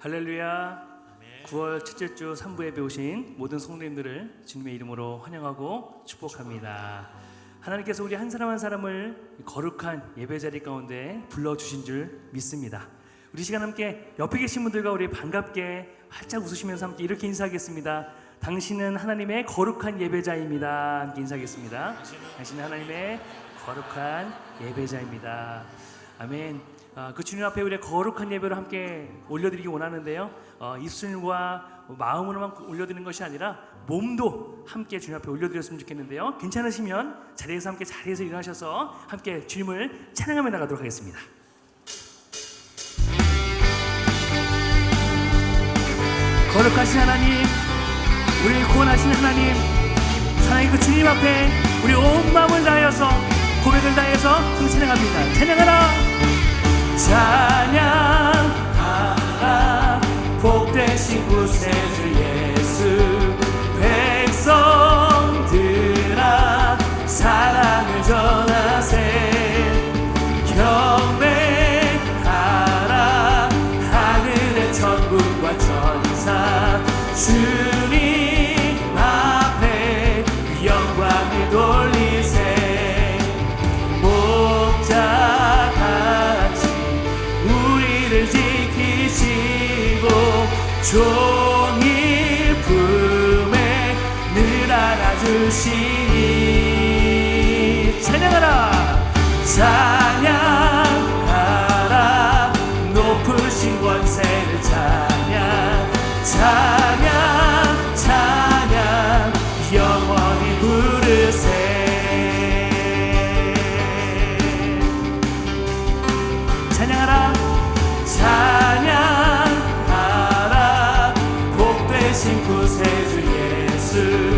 할렐루야. 9월 첫째 주 3부 예배 오신 모든 성도님들을 주님의 이름으로 환영하고 축복합니다. 하나님께서 우리 한 사람 한 사람을 거룩한 예배 자리 가운데 불러 주신 줄 믿습니다. 우리 시간 함께 옆에 계신 분들과 우리 반갑게 활짝 웃으시면서 함께 이렇게 인사하겠습니다. 당신은 하나님의 거룩한 예배자입니다. 함께 인사하겠습니다. 당신은 하나님의 거룩한 예배자입니다. 아멘. 아, 그 주님 앞에 우리 거룩한 예배를 함께 올려드리기 원하는데요. 어, 입술과 마음으로만 올려드리는 것이 아니라 몸도 함께 주님 앞에 올려드렸으면 좋겠는데요. 괜찮으시면 자리에서 함께 자리에서 일어나셔서 함께 주님을 찬양하며 나가도록 하겠습니다. 거룩하신 하나님, 우리를 구원하신 하나님, 사랑의 그 주님 앞에 우리 온 마음을 다하여서 고백을 다해서 찬양합니다. 찬양하라. 찬양하라 복되신 구세주 예 주시니 찬양하라. 찬양하라. 높으신 권세를 찬양 찬양 찬양. 영원히 부르세. 찬양하라. 찬양하라. 복되신 구세주 예수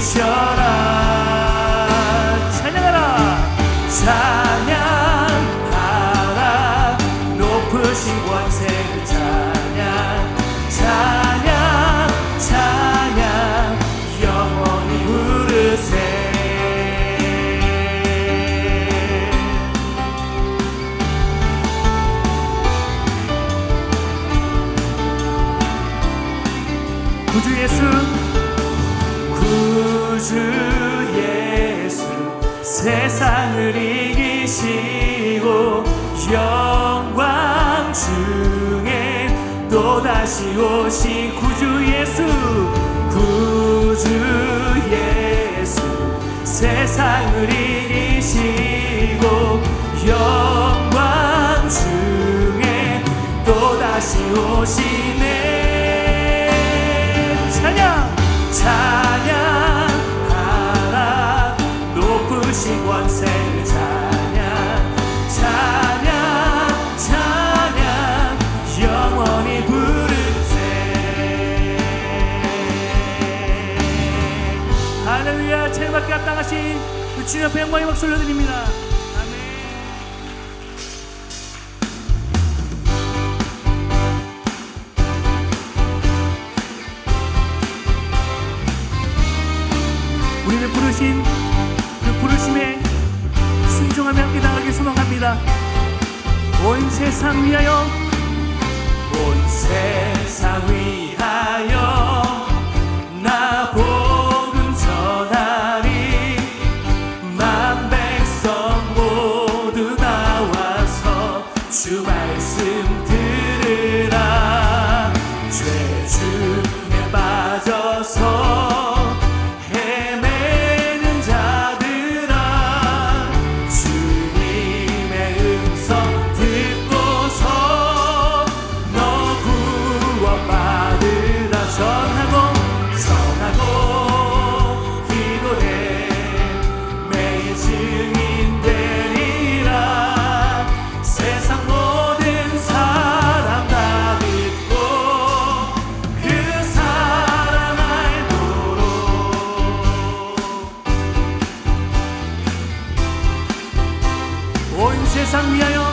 한 세상을 이기시고 영광 중에 또다시 오신 구주 예수 구주 예수. 세상을 이기시고 영광 중에 또다시 오시 찬양받게 합당하신 그 주님 앞에 영광의 박수 올려드립니다. 아멘. 우리를 부르신 그 부르심에 순종하며 함께 나가길 소망합니다. 온 세상 위하여 온 세상 위하여 세상 위하여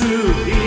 예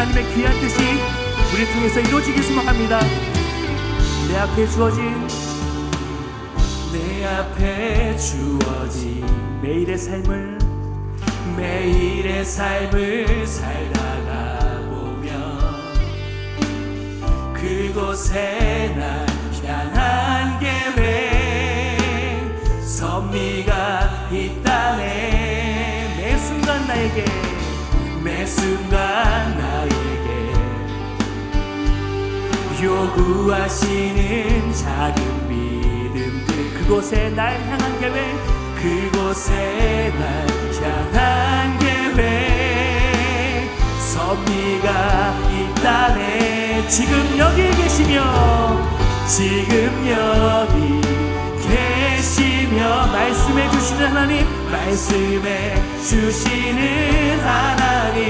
하나님의 귀한 뜻이 우리 통해서 이루어지길 소망합니다. 내 앞에 주어진 내 앞에 주어진 매일의 삶을 매일의 삶을 살다가 보면 그곳에 날 향한 계획 섭리가 있다네 매 순간 나에게 매 순간 요구하시는 작은 믿음들 그곳에 날 향한 계획 그곳에 날 향한 계획. 섭리가 있다네 지금 여기 계시며 지금 여기 계시며 말씀해 주시는 하나님 말씀해 주시는 하나님.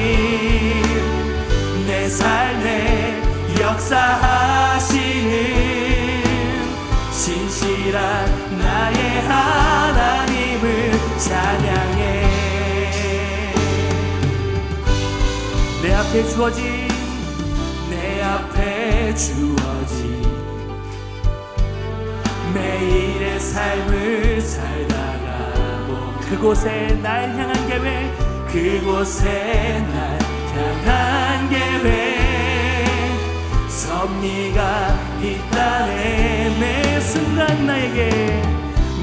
내 삶에 역사하시는 신실한 나의 하나님을 찬양해. 내 앞에 주어진 내 앞에 주어진 매일의 삶을 살다가 뭐 그곳에 날 향한 계획 그곳에 날 향한 계획 섭리가 있다네 매 순간 나에게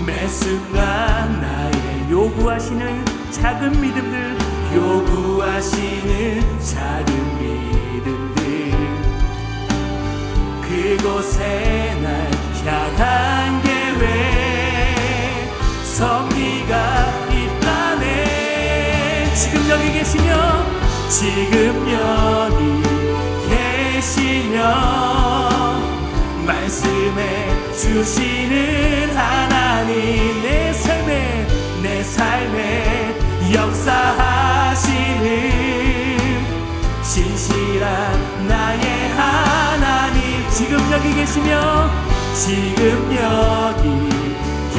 매 순간 나에게 요구하시는 작은 믿음들 요구하시는 작은 믿음들. 그곳에 날 향한 계획 섭리가 있다네 지금 여기 계시며 지금 여기 계시며 말씀해 주시는 하나님 내 삶에 내 삶에 역사하시는 신실한 나의 하나님. 지금 여기 계시며 지금 여기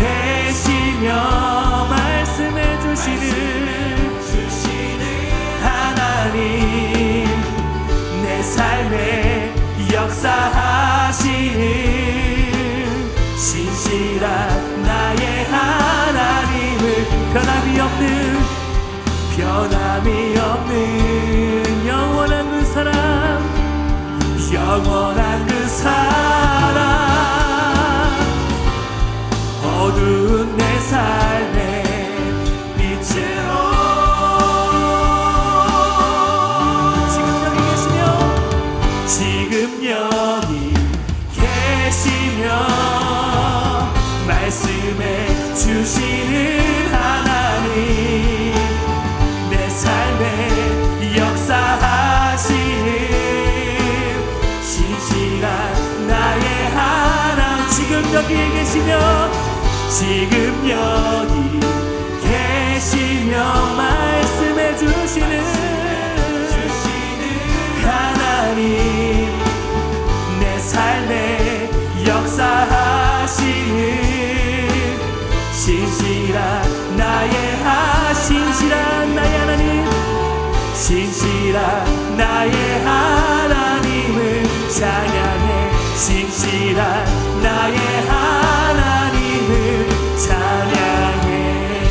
계시며 말씀해 주시는 하나님. 내 삶에 역사하시는 신실한 나의 하나님을 변함이 없는 변함이 없는 영원한 그 사람 영원한 여기 계시며 지금 여기 계시며 말씀해 주시는 하나님 내 삶에 역사하시는 신실한 나의 하 신실한 나의 하나님 신실한 나의 하나님을 찬양해 신실한 나의 하나님을 찬양해.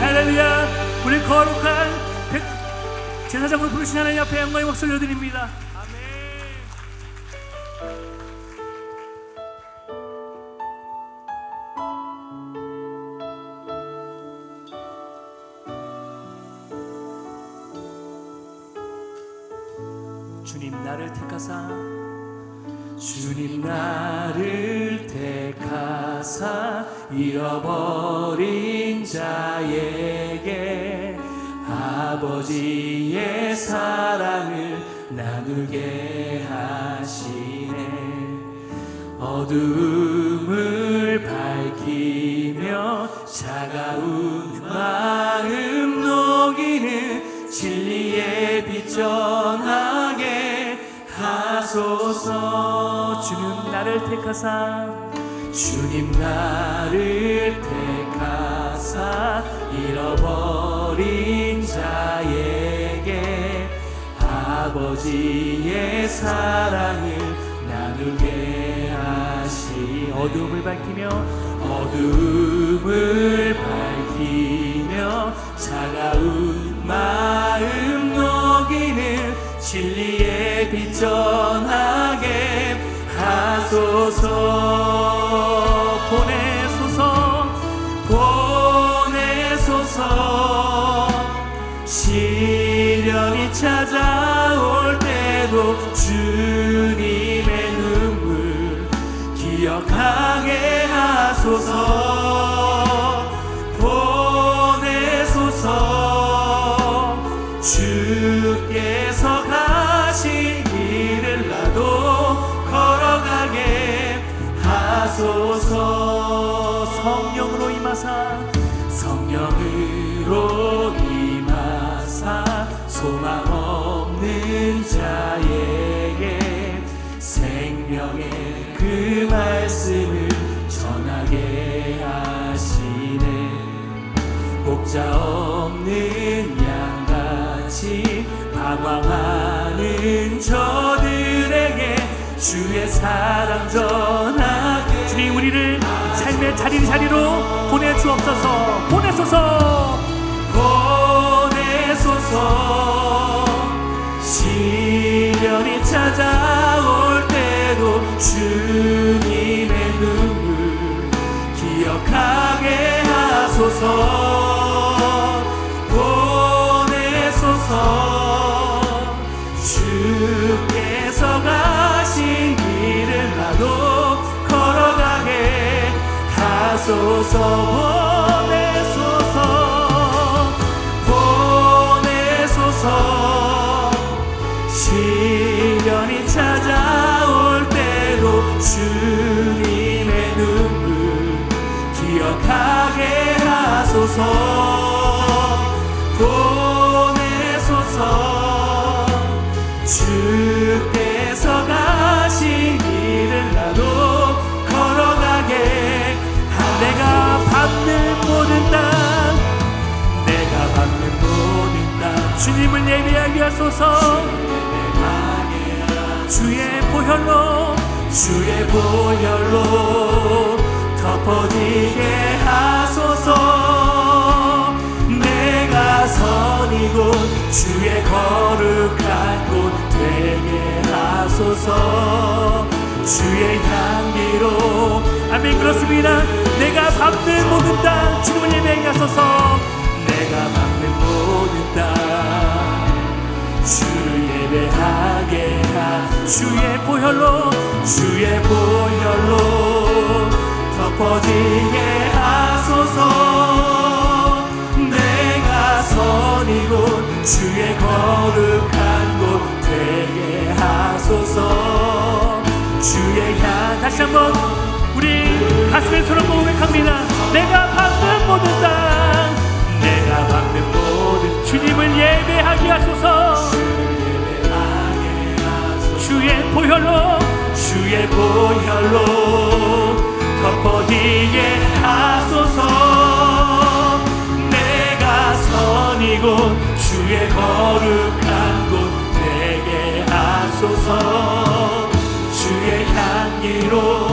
할렐루야. 우리 거룩한 백- 제사장으로 부르신 하나님 앞에 영광의 목소리 올려드립니다 잃어버린 자에게 아버지의 사랑을 나누게 하시네. 어두움을 밝히며 차가운 마음 녹이는 진리의 빛 전하게 하소서. 주님 나를 택하사 주님 나를 택하사 잃어버린 자에게 아버지의 사랑을 나누게 하시. 어둠을 밝히며 어둠을 밝히며 차가운 마음 녹이는 진리의 빛 전하게 하소서 보내소서 보내소서. 시련이 찾아올 때도 주님의 눈물 기억하게 하소서 임하사 성령으로 임하사 소망 없는 자에게 생명의 그 말씀을 전하게 하시네. 목자 없는 양같이 방황하는 저들에게 주의 사랑 전하게 주님 우리를 삶의 자리 자리로 보내주옵소서. 보내소서. 보내소서. 시련이 찾아올 때도 주님의 눈물 기억하게 하소서 하소서 보내소서 보내소서. 시련이 찾아올 때도 주님의 눈물 기억하게 하소서 주님을 예배하게 하소서. 주의 보혈로 주의 보혈로 덮어지게 하소서. 내가 선 이곳 주의 거룩한 곳 되게 하소서. 주의 향기로 아멘 그렇습니다. 내가 밟는 모든 땅 주님을 예배하게 하소서. 내가 밟는 주의 보혈로 주의 보혈로 덮어지게 하소서. 내가 선 이곳 주의 거룩한 곳 되게 하소서. 주의 향 다시 한번 우리 가슴에 손을 고백합니다. 내가 받는 모든 땅 내가 받는 모든 주님을 예배하게 하소서 주의 보혈로 주의 보혈로 덮어지게 하소서. 내가 선이고 주의 거룩한 곳 되게 하소서. 주의 향기로